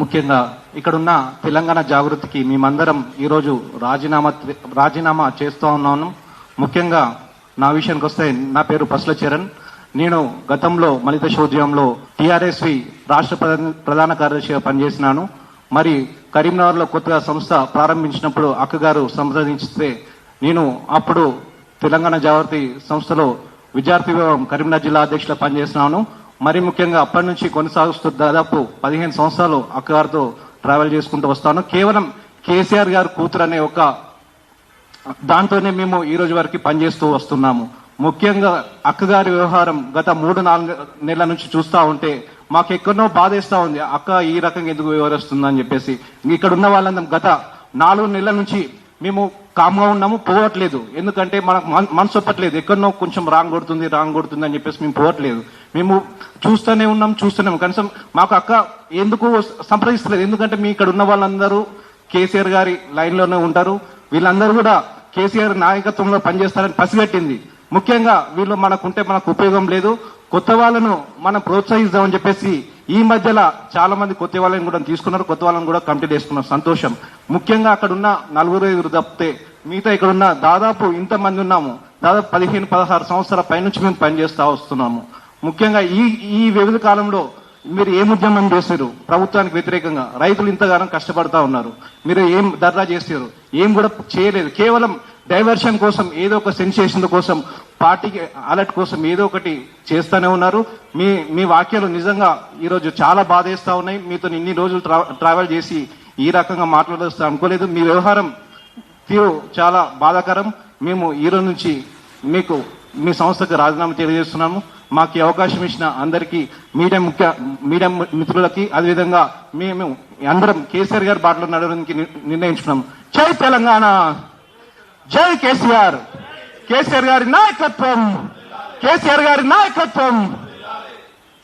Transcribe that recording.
ముఖ్యంగా ఇక్కడున్న తెలంగాణ జాగృతికి మేమందరం ఈరోజు రాజీనామా రాజీనామా చేస్తూ ఉన్నాను. ముఖ్యంగా నా విషయానికి వస్తే నా పేరు పసుల చరణ్ నేను గతంలో మలిత శోద్యంలో టిఆర్ఎస్వి రాష్ట్ర ప్రధాన ప్రధాన కార్యదర్శిగా పనిచేసినాను. మరి కరీంనగర్లో కొత్తగా సంస్థ ప్రారంభించినప్పుడు అక్కగారు సంప్రదించితే నేను అప్పుడు తెలంగాణ జాగృతి సంస్థలో విద్యార్థి విభాగం కరీంనగర్ జిల్లా అధ్యక్షులు పనిచేస్తున్నాను మరి ముఖ్యంగా అప్పటి నుంచి కొనసాగుతూ దాదాపు పదిహేను సంవత్సరాలు అక్కగారితో ట్రావెల్ చేసుకుంటూ వస్తాను. కేవలం కేసీఆర్ గారు కూతురు అనే ఒక దాంతోనే మేము ఈ రోజు వరకు పనిచేస్తూ వస్తున్నాము. ముఖ్యంగా అక్కగారి వ్యవహారం గత మూడు నాలుగు నెలల నుంచి చూస్తూ ఉంటే మాకు ఎక్కడో బాధేస్తా ఉంది. అక్క ఈ రకంగా ఎందుకు వ్యవహరిస్తుందని చెప్పేసి. ఇక్కడ ఉన్న వాళ్ళందరం గత నాలుగు నెలల నుంచి మేము కామ్గా ఉన్నాము పోవట్లేదు. ఎందుకంటే మనకు మన- మనసు ఒప్పట్లేదు. ఎక్కడనో కొంచెం రాంగ్ కొడుతుంది రాంగ్ కొడుతుంది అని చెప్పేసి మేము పోవట్లేదు. మేము చూస్తూనే ఉన్నాం చూస్తున్నాం కనీసం మాకు అక్క ఎందుకు సంప్రదిస్తలేదు. ఎందుకంటే మీ ఇక్కడ ఉన్న వాళ్ళందరూ కేసీఆర్ గారి లైన్లోనే ఉంటారు. వీళ్ళందరూ కూడా కేసీఆర్ నాయకత్వంలో పనిచేస్తారని పసిగట్టింది. ముఖ్యంగా వీళ్ళు మనకుంటే మనకు ఉపయోగం లేదు. కొత్త వాళ్ళను మనం ప్రోత్సహిద్దామని చెప్పేసి ఈ మధ్యలో చాలా మంది కొత్త వాళ్ళని కూడా తీసుకున్నారు కొత్త వాళ్ళని కూడా కంప్లీట్ చేసుకున్నారు. సంతోషం. ముఖ్యంగా అక్కడ ఉన్న నలుగురు ఐదుగురు తప్పితే మిగతా ఇక్కడ ఉన్న దాదాపు ఇంతమంది ఉన్నాము. దాదాపు పదిహేను పదహారు సంవత్సరాల పైనుంచి మేము పనిచేస్తా వస్తున్నాము. ముఖ్యంగా ఈ ఈ వ్యవధి కాలంలో మీరు ఏం ఉద్యమం చేశారు? ప్రభుత్వానికి వ్యతిరేకంగా. రైతులు ఇంతగానో కష్టపడతా ఉన్నారు. మీరు ఏం ధర్నా చేశారు? ఏం కూడా చేయలేదు. కేవలం డైవర్షన్ కోసం ఏదో ఒక సెన్సేషన్ కోసం పార్టీకి అలర్ట్ కోసం ఏదో ఒకటి చేస్తూనే ఉన్నారు. మీ మీ వాక్యాలు నిజంగా ఈరోజు చాలా బాధేస్తూ ఉన్నాయి. మీతో ఇన్ని రోజులు ట్రావెల్ చేసి ఈ రకంగా మాట్లాడొస్తా అనుకోలేదు. మీ వ్యవహారం తీరు చాలా బాధాకరం. మేము ఈరోజు నుంచి మీకు మీ సంస్థకు రాజీనామా తెలియజేస్తున్నాము. మాకు అవకాశం ఇచ్చిన అందరికీ మీడియా ముఖ్య మీడియా మిత్రులకి అదేవిధంగా మేము అందరం కేసీఆర్ గారి బాటలో నడవడానికి నిర్ణయించుకున్నాం. జై తెలంగాణ! జై కేసీఆర్ కేసీఆర్ గారి నాయకత్వం కేసీఆర్ గారి నాయకత్వం